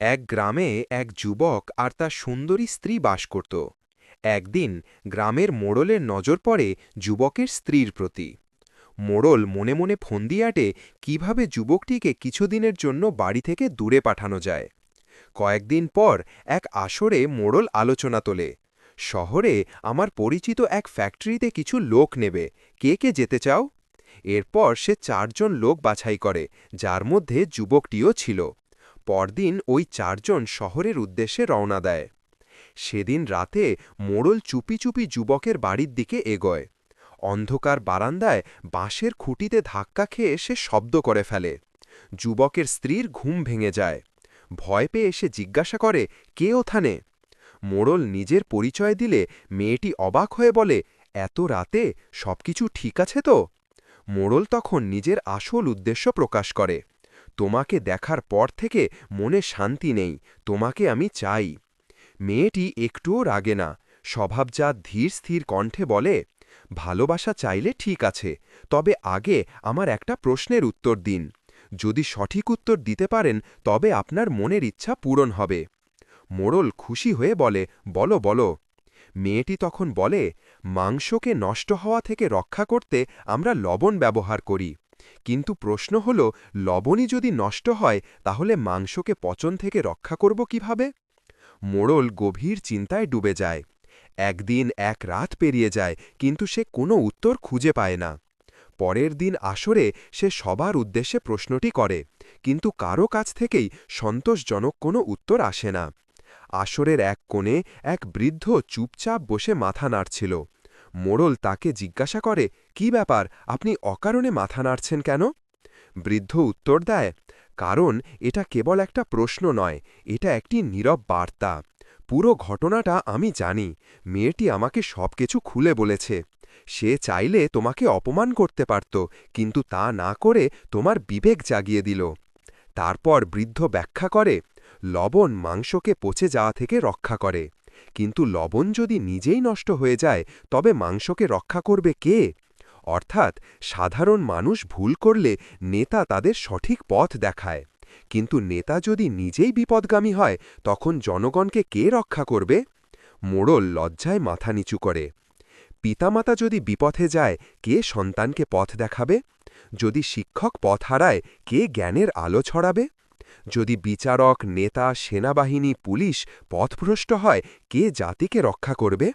এক গ্রামে এক যুবক আর তার সুন্দরী স্ত্রী বাস করত। একদিন গ্রামের মোড়লের নজর পড়ে যুবকের স্ত্রীর প্রতি। মোড়ল মনে মনে ফন্দি আটে কীভাবে যুবকটিকে কিছুদিনের জন্য বাড়ি থেকে দূরে পাঠানো যায়। কয়েকদিন পর এক আসরে মোড়ল আলোচনা তোলে, শহরে আমার পরিচিত এক ফ্যাক্টরিতে কিছু লোক নেবে, কে কে যেতে চাও? এরপর সে চারজন লোক বাছাই করে, যার মধ্যে যুবকটিও ছিল। পরদিন ওই চারজন শহরের উদ্দেশ্যে রওনা দেয়। সেদিন রাতে মোড়ল চুপি চুপি যুবকের বাড়ির দিকে এগোয়। অন্ধকার বারান্দায় বাঁশের খুঁটিতে ধাক্কা খেয়ে সে শব্দ করে ফেলে। যুবকের স্ত্রীর ঘুম ভেঙে যায়। ভয় পেয়ে এসে জিজ্ঞাসা করে, কে ওথানে মোড়ল নিজের পরিচয় দিলে মেয়েটি অবাক হয়ে বলে, এত রাতে সবকিছু ঠিক আছে তো? মোড়ল তখন নিজের আসল উদ্দেশ্য প্রকাশ করে। তোমাকে দেখার পর থেকে মনে শান্তি নেই, তোমাকে আমি চাই। মেয়েটি একটুও রাগে না, স্বভাবজাত ধীর স্থির কণ্ঠে বলে, ভালোবাসা চাইলে ঠিক আছে, তবে আগে আমার একটা প্রশ্নের উত্তর দিন। যদি সঠিক উত্তর দিতে পারেন, তবে আপনার মনের ইচ্ছা পূরণ হবে মোড়ল খুশি হয়ে বলে, বলো বলো মেয়েটি তখন বলে, মাংসকে নষ্ট হওয়া থেকে রক্ষা করতে আমরা লবণ ব্যবহার করি। কিন্তু প্রশ্ন হল, লবণই যদি নষ্ট হয়, তাহলে মাংসকে পচন থেকে রক্ষা করব কীভাবে? মোড়ল গভীর চিন্তায় ডুবে যায়। একদিন এক রাত পেরিয়ে যায়, কিন্তু সে কোনো উত্তর খুঁজে পায় না। পরের দিন আসরে সে সবার উদ্দেশ্যে প্রশ্নটি করে, কিন্তু কারও কাছ থেকেই সন্তোষজনক কোনো উত্তর আসে না। আসরের এক কোণে এক বৃদ্ধ চুপচাপ বসে মাথা নাড়ছিল। মোড়ল তাকে জিজ্ঞাসা করে কি ব্যাপার? আপনি অকারণে মাথা নাড়ছেন কেন? বৃদ্ধ উত্তর দেয়, কারণ এটা কেবল একটা প্রশ্ন নয়, এটা একটি নীরব বার্তা। পুরো ঘটনাটা আমি জানি, মেয়েটি আমাকে সবকিছু খুলে বলেছে। সে চাইলে তোমাকে অপমান করতে পারত, কিন্তু তা না করে তোমার বিবেক জাগিয়ে দিল। তারপর বৃদ্ধ ব্যাখ্যা করে, লবণ মাংসকে পচে যাওয়া থেকে রক্ষা করে। কিন্তু লবণ যদি নিজেই নষ্ট হয়ে যায়, তবে মাংসকে রক্ষা করবে কে? অর্থাৎ সাধারণ মানুষ ভুল করলে নেতা তাদের সঠিক পথ দেখায়। কিন্তু নেতা যদি নিজেই বিপদগামী হয়, তখন জনগণকে কে রক্ষা করবে? মোড়ল লজ্জায় মাথা নিচু করে। পিতামাতা যদি বিপথে যায়, কে সন্তানকে পথ দেখাবে? যদি শিক্ষক পথ হারায়, কে জ্ঞানের আলো ছড়াবে? যদি বিচারক, নেতা, সেনাবাহিনী, পুলিশ পথভ্রষ্ট হয়, কে জাতিকে রক্ষা করবে?